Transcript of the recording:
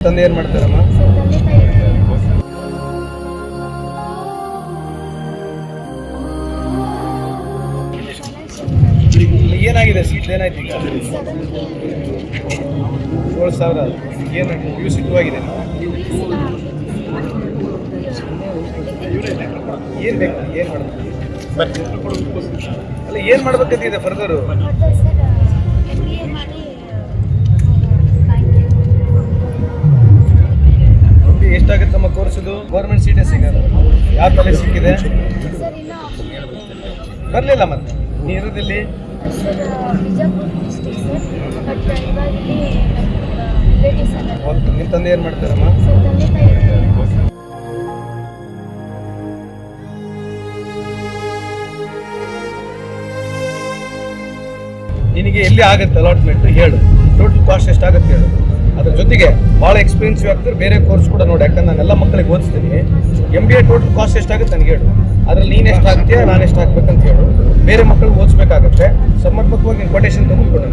ತಂದೆ ಏನ್ ಮಾಡ್ತಾರಮ್ಮ? ಏನಾಗಿದೆ ಸೀಟ್? ಏನಾಯ್ತು ಈಗ? ಏಳು ಸಾವಿರ ಏನು ಯು ಸಿಟ್ಟುವಾಗಿದೆ ಏನು ಬೇಕು? ಏನು ಮಾಡಬೇಕು? ಅಲ್ಲ, ಏನು ಮಾಡ್ಬೇಕಂತಿದೆ ಫರ್ದರು ಎಷ್ಟಾಗುತ್ತೆ ನಮ್ಮ ಕೋರ್ಸದು ಗೌರ್ಮೆಂಟ್ ಸೀಟೇ ಸಿಗೋದು. ಯಾವ ತಲೆ ಸಿಕ್ಕಿದೆ? ಬರಲಿಲ್ಲ ಮತ್ತೆ. ನೀ ಇರೋದಿಲ್ಲಿ? ತಂದೆ ಏನು ಮಾಡ್ತಾರಮ್ಮ? ನಿನಗೆ ಎಲ್ಲಿ ಆಗುತ್ತೆ ಅಲಾಟ್ಮೆಂಟ್ ಹೇಳು. ಟೋಟಲ್ ಕಾಸ್ಟ್ ಎಷ್ಟಾಗುತ್ತೆ ಹೇಳು. ಅದ್ರ ಜೊತೆಗೆ ಭಾಳ ಎಕ್ಸ್ಪೀರಿಯನ್ಸ್ ಆಗ್ತಾರೆ ಬೇರೆ ಕೋರ್ಸ್ ಕೂಡ ನೋಡಿ, ಯಾಕಂದ್ರೆ ನಾನು ಎಲ್ಲ ಮಕ್ಕಳಿಗೆ ಓದಿಸ್ತೀನಿ. M B A total cost ಎಷ್ಟಾಗುತ್ತೆ ನನಗೆ ಹೇಳು. ಅದ್ರಲ್ಲಿ ನೀನು ಎಷ್ಟು ಹಾಕ್ತೀಯ ನಾನು ಎಷ್ಟು ಹಾಕ್ಬೇಕಂತ ಹೇಳು. ಬೇರೆ ಮಕ್ಕಳಿಗೆ ಓದಿಸ್ಬೇಕಾಗತ್ತೆ. ಸಮರ್ಪಕವಾಗಿ ಕೊಟೇಶನ್ ತೊಗೊಂಡ್ಕೊಡು